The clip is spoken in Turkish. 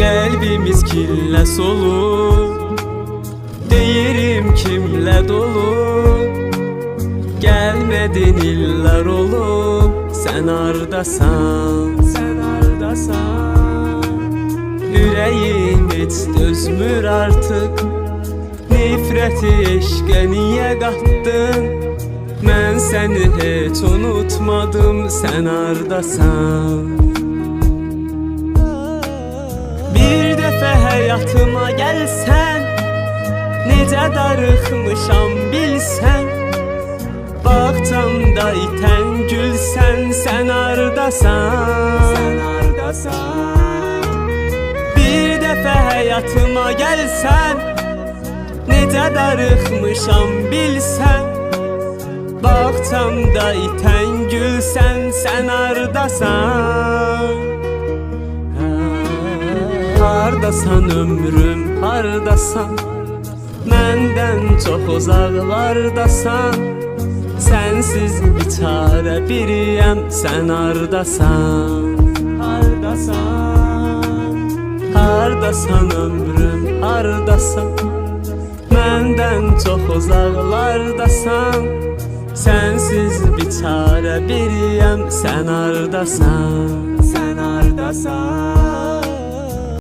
Kalbimiz kille solu. Değirim kimle dolu? Gelmedin iller olup Sen ardasan Sen ardasan. Yüreğim hiç dözmür artık. Nifreti eşke niye kattın? Ben seni hiç unutmadım. Sen ardasan hayatıma gelsen Necə darıxmışam bilsən Bağçamda itən gülsən Sən ardasan. Sən ardasan. Bir dəfə həyatıma gəlsən Necə darıxmışam bilsən Bağçamda itən gülsən Sən ardasan Hardasan ömrüm, hardasan. Məndən çox uzaqlardasan Sənsiz biçarə biriyəm, sən hardasan. Hardasan. Hardasan ömrüm, hardasan. Məndən çox uzaqlardasan Sənsiz biçarə biriyəm, sən hardasan. Sən hardasan